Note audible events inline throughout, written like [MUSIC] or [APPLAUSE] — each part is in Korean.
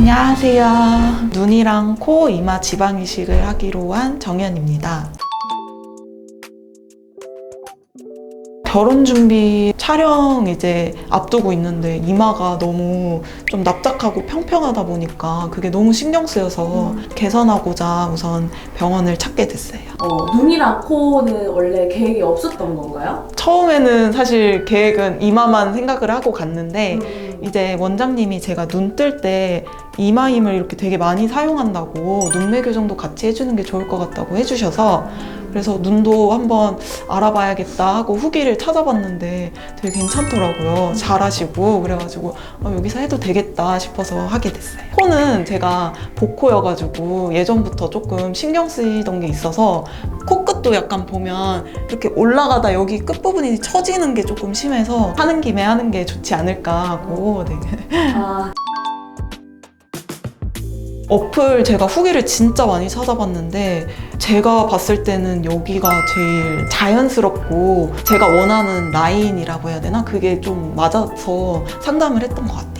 안녕하세요. 눈이랑 코, 이마 지방 이식을 하기로 한 정연입니다. 결혼 준비 촬영 이제 앞두고 있는데 이마가 너무 좀 납작하고 평평하다 보니까 그게 너무 신경 쓰여서 개선하고자 우선 병원을 찾게 됐어요. 어, 눈이랑 코는 원래 계획이 없었던 건가요? 처음에는 사실 계획은 이마만 생각을 하고 갔는데 음. 이제 원장님이 제가 눈 뜰 때 이마 힘을 이렇게 되게 많이 사용한다고 눈매 교정도 같이 해주는 게 좋을 것 같다고 해주셔서 그래서 눈도 한번 알아봐야겠다 하고 후기를 찾아봤는데 되게 괜찮더라고요. 잘하시고 그래가지고 어, 여기서 해도 되겠다 싶어서 하게 됐어요. 코는 제가 복코여가지고 예전부터 조금 신경 쓰이던 게 있어서 코끝도 약간 보면 이렇게 올라가다 여기 끝부분이 처지는 게 조금 심해서 하는 김에 하는 게 좋지 않을까 하고 네. 아, 어플 제가 후기를 진짜 많이 찾아봤는데 제가 봤을 때는 여기가 제일 자연스럽고 제가 원하는 라인이라고 해야 되나? 그게 좀 맞아서 상담을 했던 것 같아요.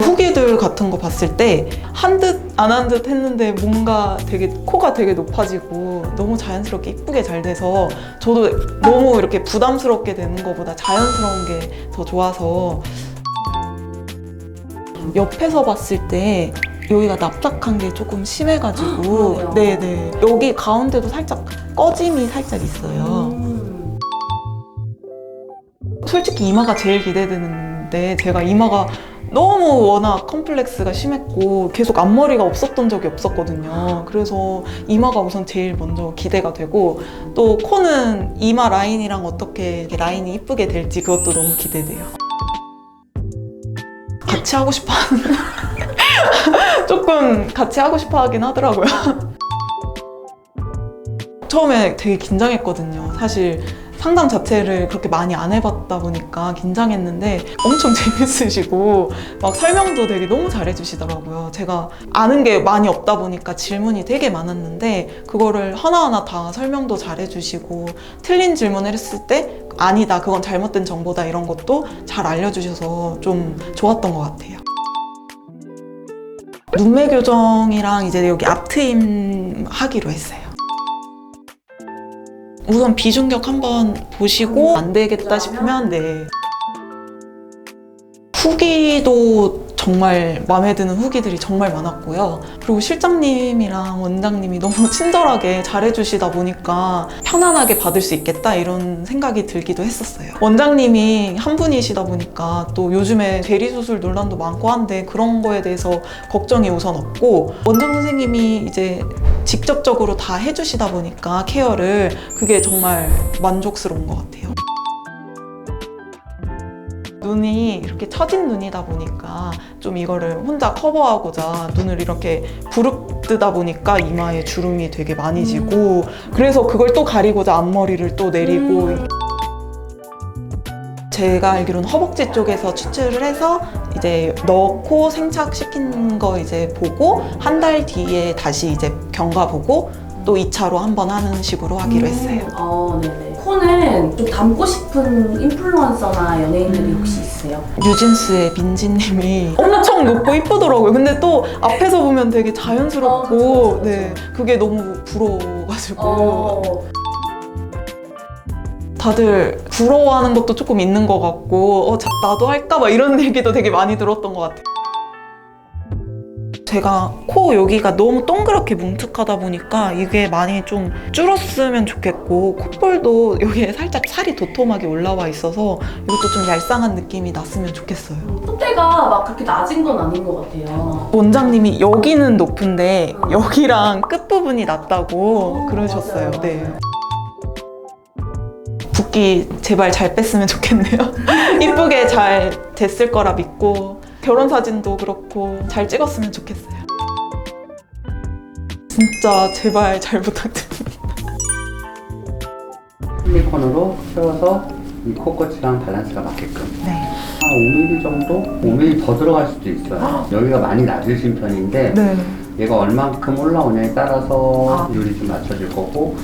후기들 같은 거 봤을 때 한 듯 안 한 듯 했는데 뭔가 되게 코가 되게 높아지고 너무 자연스럽게 이쁘게 잘 돼서 저도 너무 이렇게 부담스럽게 되는 것보다 자연스러운 게 더 좋아서 옆에서 봤을 때 여기가 납작한 게 조금 심해가지고 그러네요. 네네 여기 가운데도 살짝 꺼짐이 살짝 있어요. 음. 솔직히 이마가 제일 기대되는데 제가 이마가 너무 워낙 컴플렉스가 심했고 계속 앞머리가 없었던 적이 없었거든요. 그래서 이마가 우선 제일 먼저 기대가 되고 또 코는 이마 라인이랑 어떻게 라인이 이쁘게 될지 그것도 너무 기대돼요. 같이 하고 싶어 하는 [LAUGHS] 조금 같이 하고 싶어 하긴 하더라고요. 처음에 되게 긴장했거든요. 사실 상담 자체를 그렇게 많이 안 해봤다 보니까 긴장했는데 엄청 [LAUGHS] 재밌으시고 막 설명도 되게 너무 잘해주시더라고요. 제가 아는 게 많이 없다 보니까 질문이 되게 많았는데 그거를 하나하나 다 설명도 잘해주시고 틀린 질문을 했을 때 아니다, 그건 잘못된 정보다 이런 것도 잘 알려주셔서 좀 좋았던 것 같아요. 눈매 교정이랑 이제 여기 앞트임 하기로 했어요. 우선 비중격 한번 보시고 안 되겠다 싶으면 네. 후기도 정말 마음에 드는 후기들이 정말 많았고요. 그리고 실장님이랑 원장님이 너무 [LAUGHS] 친절하게 잘해주시다 보니까 편안하게 받을 수 있겠다 이런 생각이 들기도 했었어요. 원장님이 한 분이시다 보니까 또 요즘에 대리수술 논란도 많고 한데 그런 거에 대해서 걱정이 우선 없고 원장 선생님이 이제 직접적으로 다 해주시다 보니까 케어를 그게 정말 만족스러운 것 같아요. 눈이 이렇게 처진 눈이다 보니까 좀 이거를 혼자 커버하고자 눈을 이렇게 부릅뜨다 보니까 이마에 주름이 되게 많이 지고 그래서 그걸 또 가리고자 앞머리를 또 내리고 음. 제가 알기로는 허벅지 쪽에서 추출을 해서 이제 넣고 생착시킨 거 이제 보고 한 달 뒤에 다시 이제 경과 보고 또 2차로 한번 하는 식으로 하기로 했어요. 음. 어, 네네. 코는 좀 닮고 싶은 인플루언서나 연예인들이 혹시 있어요? 뉴진스의 민지님이 엄청 높고 이쁘더라고요. 근데 또 앞에서 보면 되게 어, 자연스럽고, 그쵸, 그쵸, 그쵸. 네 그게 너무 부러워가지고 어, 다들 부러워하는 것도 조금 있는 것 같고, 어 자- 나도 할까 봐 이런 [LAUGHS] 얘기도 되게 많이 들었던 것 같아요. 제가 코 여기가 너무 동그랗게 뭉툭하다 보니까 이게 많이 좀 줄었으면 좋겠고 콧볼도 여기에 살짝 살이 도톰하게 올라와 있어서 이것도 좀 얄쌍한 느낌이 났으면 좋겠어요. 콧대가 막 그렇게 낮은 건 아닌 것 같아요. 원장님이 여기는 높은데 여기랑 끝부분이 낮다고 어, 그러셨어요. 맞아요, 네. 붓기 제발 잘 뺐으면 좋겠네요. [LAUGHS] 이쁘게 잘 됐을 거라 믿고 결혼 사진도 그렇고 잘 찍었으면 좋겠어요. 진짜 제발 잘 부탁드립니다. 실리콘으로 채워서 이 코끝이랑 밸런스가 맞게끔 네. 한 5mm 정도? 5mm 더 들어갈 수도 있어요. [GASPS] 여기가 많이 낮으신 편인데 네. 얘가 얼만큼 올라오냐에 따라서 아. 요리 좀 맞춰질 거고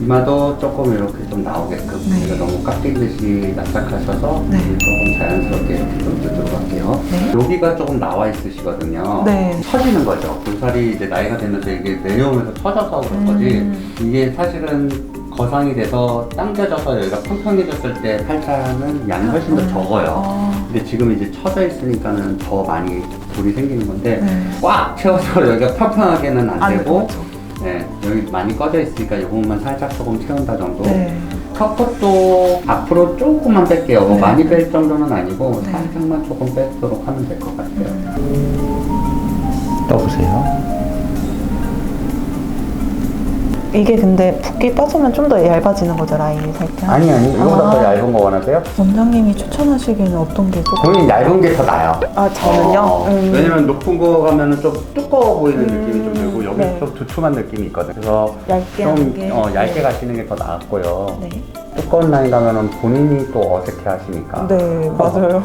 이마도 조금 이렇게 좀 나오게끔 네. 이거 너무 깍지듯이 납작하셔서 네. 조금 자연스럽게 이렇게 좀 할게요. 네. 여기가 조금 나와 있으시거든요. 네. 처지는 거죠. 볼살이 이제 나이가 되면서 이게 내려오면서 처져서 그런 거지. 음. 이게 사실은 거상이 돼서 당겨져서 여기가 평평해졌을 때 팔자는 양이 훨씬 더 적어요. 아, 근데 지금 이제 처져 있으니까는 더 많이 돌이 생기는 건데 네. 꽉 채워서 [LAUGHS] 여기가 평평하게는 안, 안 되고 되죠. 네, 여기 많이 꺼져 있으니까 이 부분만 살짝 조금 채운다 정도. 네. 턱끝도 앞으로 조금만 뺄게요. 뭐 네. 많이 뺄 정도는 아니고 네. 살짝만 조금 빼도록 하면 될 것 같아요. 떠보세요. 이게 근데 붓기 빠지면 좀 더 얇아지는 거죠 라인이 살짝. 아니 아니 이거보다 아. 더 얇은 거 원하세요? 원장님이 추천하시기에는 어떤 게 조금? 본인 얇은 게 더 나아요. 아 저는요. 어, 음. 왜냐면 높은 거 가면은 좀 두꺼워 보이는 음, 느낌이 좀 들고 여기 네. 좀 두툼한 느낌이 있거든. 그래서 얇게 하는 좀 게. 어, 얇게 네. 가시는 게 더 나았고요. 네. 두꺼운 라인 가면은 본인이 또 어색해 하시니까. 네 맞아요.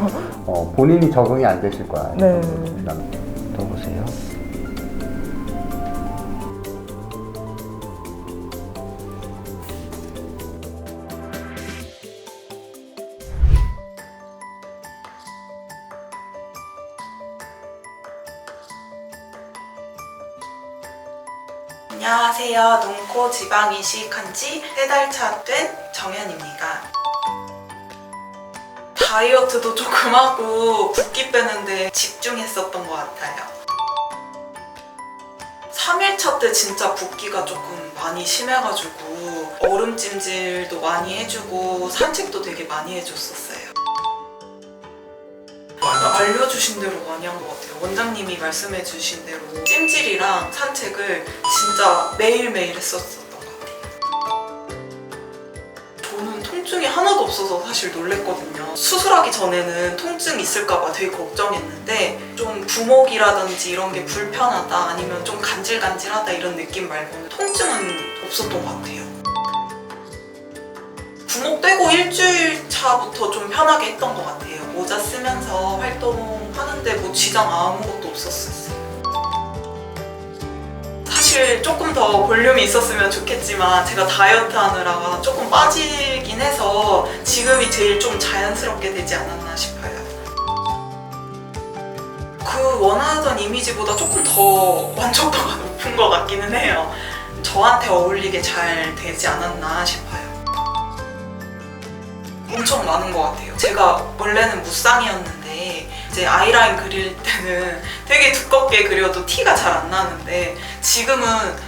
어, 본인이 적응이 안 되실 거야. 네. 또 보세요. 안녕하세요. 눈코 지방 이식한 지세달차 된 정현입니다. 다이어트도 조금 [LAUGHS] 하고 붓기 빼는데 집중했었던 것 같아요. 3일차 때 진짜 붓기가 조금 많이 심해가지고 얼음찜질도 많이 해주고 산책도 되게 많이 해줬었어요. 알려주신 대로 많이 한 것 같아요. 원장님이 말씀해주신 대로 찜질이랑 산책을 진짜 매일매일 했었었던 것 같아요. 저는 통증이 하나도 없어서 사실 놀랬거든요. 수술하기 전에는 통증 있을까봐 되게 걱정했는데 좀 부목이라든지 이런 게 불편하다 아니면 좀 간질간질하다 이런 느낌 말고는 통증은 없었던 것 같아요. 부목되고 일주일 차부터 좀 편하게 했던 것 같아요. 모자 쓰면서 활동하는데 뭐 지장 아무것도 없었어요. 사실 조금 더 볼륨이 있었으면 좋겠지만 제가 다이어트 하느라가 조금 빠지긴 해서 지금이 제일 좀 자연스럽게 되지 않았나 싶어요. 그 원하던 이미지보다 조금 더 만족도가 높은 것 같기는 해요. 저한테 어울리게 잘 되지 않았나 싶어요. 엄청 많은 것 같아요. 제가 원래는 무쌍이었는데 이제 아이라인 그릴 때는 되게 두껍게 그려도 티가 잘 안 나는데 지금은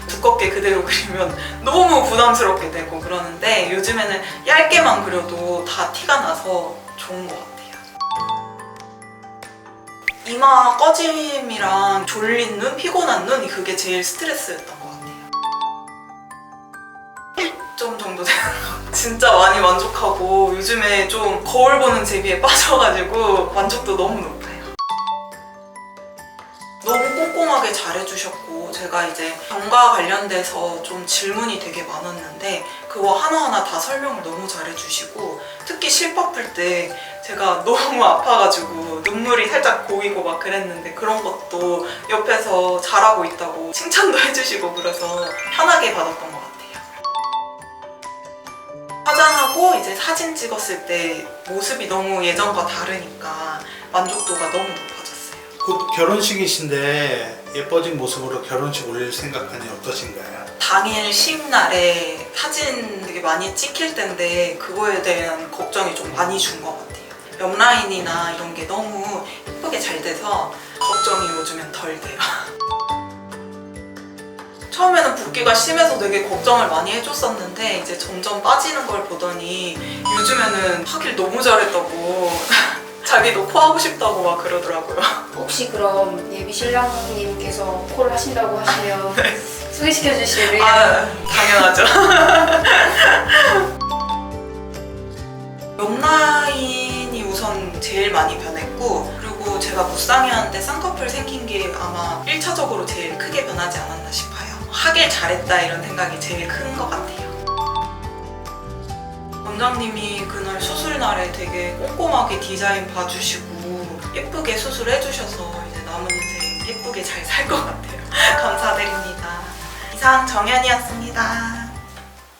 두껍게 그대로 그리면 너무 부담스럽게 되고 그러는데 요즘에는 얇게만 그려도 다 티가 나서 좋은 것 같아요. 이마 꺼짐이랑 졸린 눈, 피곤한 눈 그게 제일 스트레스였던 것 같아요. 1점 정도 되는. 진짜 많이 만족하고 요즘에 좀 거울 보는 재미에 [LAUGHS] 빠져가지고 만족도 너무 높아요. 너무 꼼꼼하게 잘해주셨고 제가 이제 병과 관련돼서 좀 질문이 되게 많았는데 그거 하나하나 다 설명을 너무 잘해주시고 특히 실밥 풀 때 제가 [LAUGHS] 너무 아파가지고 눈물이 살짝 고이고 막 그랬는데 그런 것도 옆에서 잘하고 있다고 칭찬도 해주시고 그래서 편하게 받았던 것 같아요. 이제 사진 찍었을 때 모습이 너무 예전과 다르니까 만족도가 너무 높아졌어요. 곧 결혼식이신데 예뻐진 모습으로 결혼식 올릴 생각하니 어떠신가요? 당일 시임날에 사진 되게 많이 찍힐 텐데 그거에 대한 걱정이 좀 많이 준 것 같아요. 옆라인이나 이런 게 너무 예쁘게 잘 돼서 걱정이 요즘엔 덜 돼요. [LAUGHS] 처음에는 붓기가 심해서 되게 걱정을 많이 해줬었는데 이제 점점 빠지는 걸 보더니 요즘에는 하길 너무 잘했다고 [LAUGHS] 자기도 코 하고 싶다고 막 그러더라고요. 혹시 그럼 예비 신랑님께서 콜 하신다고 하시면 [LAUGHS] 소개시켜 주실 의향 아, 당연하죠. [LAUGHS] 옆라인이 우선 제일 많이 변했고 그리고 제가 무쌍이었는데 쌍꺼풀 생긴 게 아마 1차적으로 제일 크게 변하지 않았나 싶어요. 하길 잘했다 이런 생각이 제일 큰 것 같아요. 원장님이 그날 수술 날에 되게 꼼꼼하게 디자인 봐주시고 예쁘게 수술해 주셔서 이제 남은 인생 예쁘게 잘 살 것 같아요. [LAUGHS] 감사드립니다. 이상 정연이었습니다.